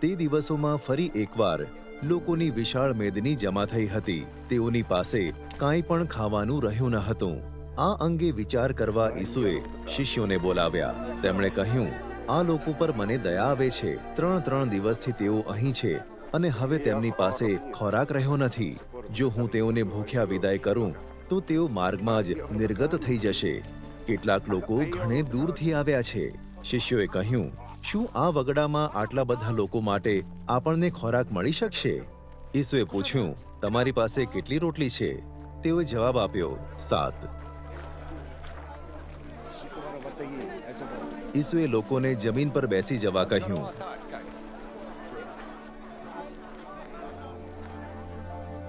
તે દિવસોમાં ફરી એકવાર લોકોની વિશાળ મેદની જમા થઈ હતી. તેઓની પાસે કાંઈ પણ ખાવાનું રહ્યું ન હતું. આ અંગે વિચાર કરવા ઈસુએ શિષ્યોને બોલાવ્યા. તેમણે કહ્યું, આ લોકો પર મને દયા આવે છે. ત્રણ ત્રણ દિવસથી તેઓ અહીં છે અને હવે તેમની પાસે ખોરાક રહ્યો નથી. જો હું તેઓને ભૂખ્યા વિદાય કરું, તો તેઓ માર્ગમાં જ નિર્ગત થઈ જશે. કેટલાક લોકો ઘણે દૂરથી આવ્યા છે. શિષ્યોએ કહ્યું શું આ વગડામાં આટલા બધા લોકો માટે આપણને ખોરાક મળી શકશે? ઈસુએ પૂછ્યું, તમારી પાસે કેટલી રોટલી છે? તેઓએ જવાબ આપ્યો, સાત. ઈસુએ લોકોને જમીન પર બેસી જવા કહ્યું,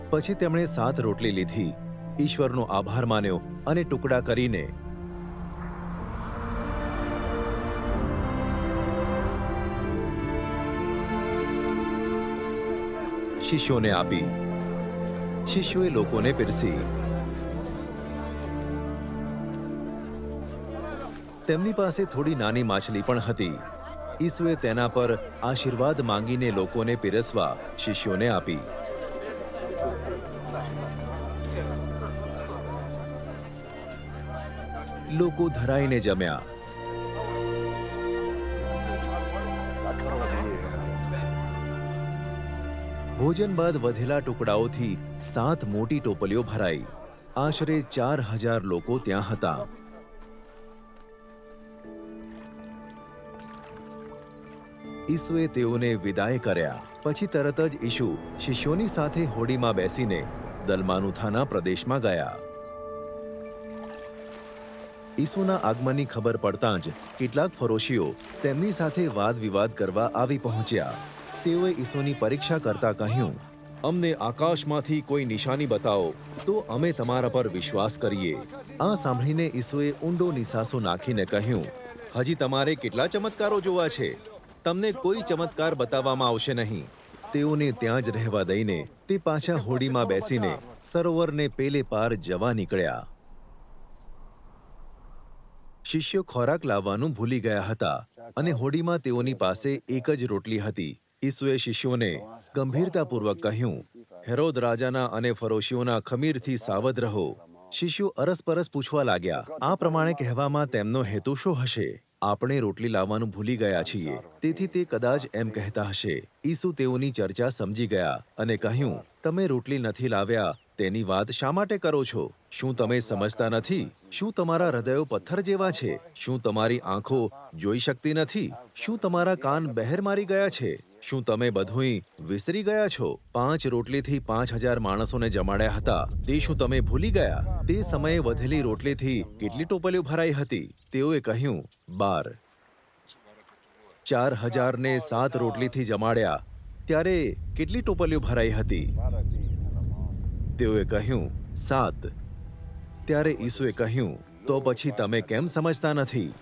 પછી તેમણે સાત રોટલી લીધી. ઈશ્વરનો આભાર માન્યો અને ટુકડા કરીને શિષ્યોને આપી. શિષ્યોએ લોકોને પીરસી. તેમની પાસે થોડી નાની માછલી પણ હતી. ઈસુએ તેના પર આશીર્વાદ માંગીને લોકોને પીરસવા શિષ્યોને આપી. લોકો ધરાઈને જમ્યા. ભોજન બાદ વધેલા ટુકડાઓથી સાત મોટી ટોપલીઓ ભરાઈ. આશરે ચાર હજાર લોકો ત્યાં હતા. ઈસુએ તેઓને વિદાય કર્યા. પછી તરત જ ઈશુ શિષ્યોની સાથે હોડીમાં બેસીને દલમાનુથાના પ્રદેશમાં ગયા. ઈસુના આગમનની ખબર પડતાં જ કેટલાક ફરોશીઓ તેમની સાથે વાદ વિવાદ કરવા આવી પહોંચ્યા. તેઓએ ઈસુની પરીક્ષા કરતા કહ્યું, અમને આકાશમાંથી કોઈ નિશાની બતાવો, તો અમે તમારા પર વિશ્વાસ કરીએ. આ સાંભળીને ઈસુએ ઊંડો નિસાસો નાખીને કહ્યું, હજી તમારે કેટલા ચમત્કારો જોવા છે? તમને કોઈ ચમત્કાર બતાવવામાં આવશે નહીં. તેઓને ત્યાં જ રહેવા દઈને તે પાછા હોડીમાં બેસીને સરોવરને પેલે પાર જવા નીકળ્યા. શિષ્યો ખોરાક લાવવાનું ભૂલી ગયા હતા અને હોડીમાં તેઓની પાસે એક જ રોટલી હતી. ઈસુએ શિષ્યોને ગંભીરતાપૂર્વક કહ્યું, હેરોદ રાજાના અને ફરોશીઓના ખમીરથી સાવધ રહો. શિષ્યો અરસપરસ પૂછવા લાગ્યા, આ પ્રમાણે કહેવામાં તેમનો હેતુ શું હશે? આપણે રોટલી લાવવાનું ભૂલી ગયા છીએ. તેથી તે કદાચ એમ કહેતા હશે, ઈસુ તેઓની ચર્ચા સમજી ગયા અને કહ્યું, તમે રોટલી નથી લાવ્યા, તેની વાત શા માટે કરો છો? શું તમે સમજતા નથી? શું તમારા હૃદયો પથ્થર જેવા છે? શું તમારી આંખો જોઈ શકતી નથી? શું તમારા કાન બહેર મારી ગયા છે? શું તમે બધુંય વિસરી ગયા છો? પાંચ રોટલીથી પાંચ હજાર માણસોને જમાડ્યા હતા. તે શું તમે ભૂલી ગયા? તે સમયે વધેલી રોટલીથી કેટલી ટોપલીઓ ભરાઈ હતી? તેઓએ કહ્યું, બાર. ચાર હજારને સાત રોટલીથી જમાડ્યા. ત્યારે કેટલી ટોપલીઓ ભરાઈ હતી? તેઓએ કહ્યું, સાત. ત્યારે ઈસુએ કહ્યું, તો પછી તમે કેમ સમજતા નથી?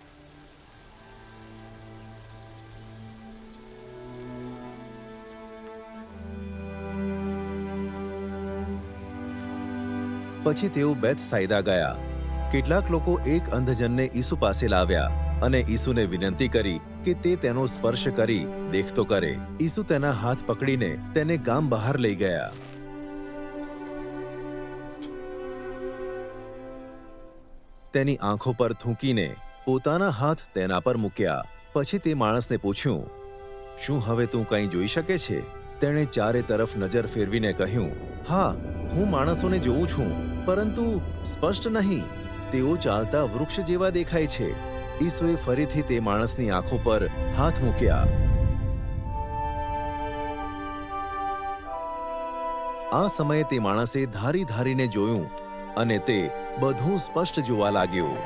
પછી તેઓ બેથ સાયદા ગયા. કેટલાક લોકો એક અંધજનને ઈસુ પાસે લાવ્યા અને ઈસુને વિનંતી કરી કે તે તેનો સ્પર્શ કરી દેખતો કરે. ઈસુ તેના હાથ પકડીને તેને ગામ બહાર લઈ ગયા. તેની આંખો પર થૂંકીને પોતાના હાથ તેના પર મૂક્યા. પછી તે માણસને પૂછ્યું, શું હવે તું કંઈ જોઈ શકે છે? તેણે ચારે તરફ નજર ફેરવીને કહ્યું, હા, હું માણસોને જોઉં છું, પરંતુ સ્પષ્ટ નહીં. તેઓ ચાલતા વૃક્ષ જેવા દેખાય છે. ઈસુએ ફરીથી તે માણસની આંખો પર હાથ મૂક્યા. આ સમયે તે માણસે ધારી ધારીને જોયું અને તે બધું સ્પષ્ટ જોવા લાગ્યું.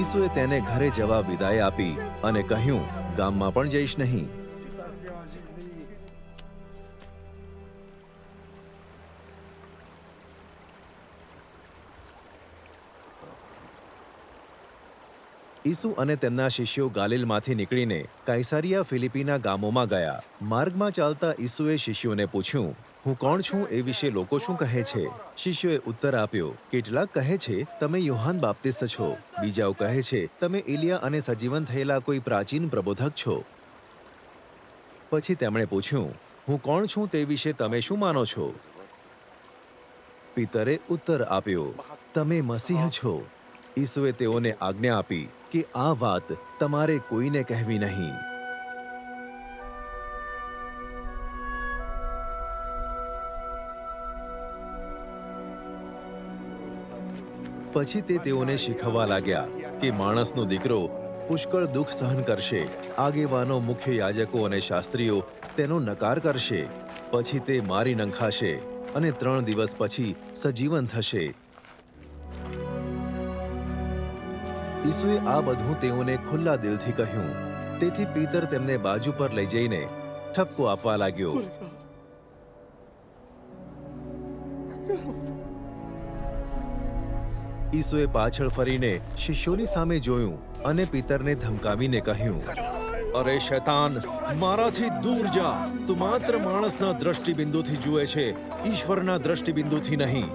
ઈસુએ તેને ઘરે જવા વિદાય આપી અને કહ્યું ગામમાં પણ જઈશ નહીં. ઈસુ અને તેમના શિષ્યો ગાલિલમાંથી નીકળીને કાઇસારિયા ફિલિપીના ગામોમાં ગયા. માર્ગમાં ચાલતા ઈસુએ શિષ્યોને પૂછ્યું હું કોણ છું એ વિશે લોકો શું કહે છે? શિષ્યોએ ઉત્તર આપ્યો, કેટલાક કહે છે, તમે યોહાન બાપ્તિસ્ત છો. બીજાઓ કહે છે, તમે ઇલિયા અને સજીવન થયેલા કોઈ પ્રાચીન પ્રબોધક છો. પછી તેમણે પૂછ્યું, હું કોણ છું તે વિશે તમે શું માનો છો? પિતરે ઉત્તર આપ્યો, તમે મસીહ છો. ઈસુએ તેઓને આજ્ઞા આપી કે આ વાત તમારે કોઈને કહેવી નહીં. પછી તે તેઓને શીખવવા લાગ્યા કે માણસનો દીકરો પુષ્કળ દુઃખ સહન કરશે, આગેવાનો, મુખ્ય યાજકો અને શાસ્ત્રીઓ તેનો નકાર કરશે, પછી તે મારી નંખાશે અને ત્રણ દિવસ પછી સજીવન થશે. ઈસુએ આ બધું તેઓને ખુલ્લા દિલથી કહ્યું. તેથી પીતર તેમને બાજુ પર લઈ જઈને ઠપકો આપવા લાગ્યો. ઈસુએ પાછળ ફરીને શિષ્યોની સામે જોયું અને પિતરને ધમકાવીને કહ્યું, અરે શૈતાન, મારાથી દૂર જા. તું માત્ર માણસના દ્રષ્ટિબિંદુથી જુએ છે, ઈશ્વરના દ્રષ્ટિબિંદુથી નહીં.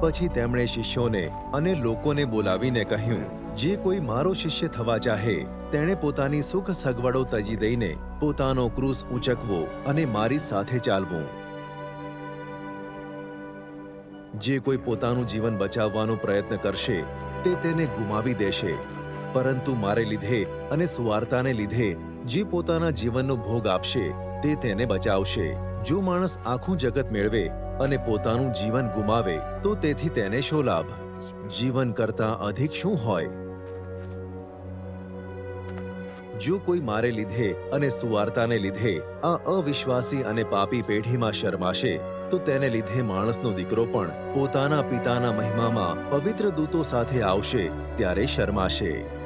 પછી તેમણે શિષ્યોને અને લોકોને બોલાવીને કહ્યું, જે કોઈ મારો શિષ્ય થવા ચાહે, તેણે પોતાની સુખ સગવડો તજી દઈને પોતાનો ક્રૂસ ઊંચકવો અને મારી સાથે ચાલવું. જે કોઈ પોતાનું જીવન બચાવવાનો પ્રયત્ન કરશે, તે તેને ગુમાવી દેશે. પરંતુ મારે લીધે અને સુવાર્તાને લીધે જે પોતાના જીવનનો ભોગ આપશે, તે તેને બચાવશે. જો માણસ આખું જગત મેળવે અને પોતાનું જીવન ગુમાવે, તો તેથી તેને શો લાભ? જીવન કરતાં અધિક શું હોય? જો કોઈ મારે લીધે અને સુવાર્તાને લીધે આ અવિશ્વાસી અને પાપી પેઢીમાં શરમાશે, તો તેને લીધે માણસનો દીકરો પણ પોતાના પિતાના મહિમામાં પવિત્ર દૂતો સાથે આવશે, ત્યારે શરમાશે.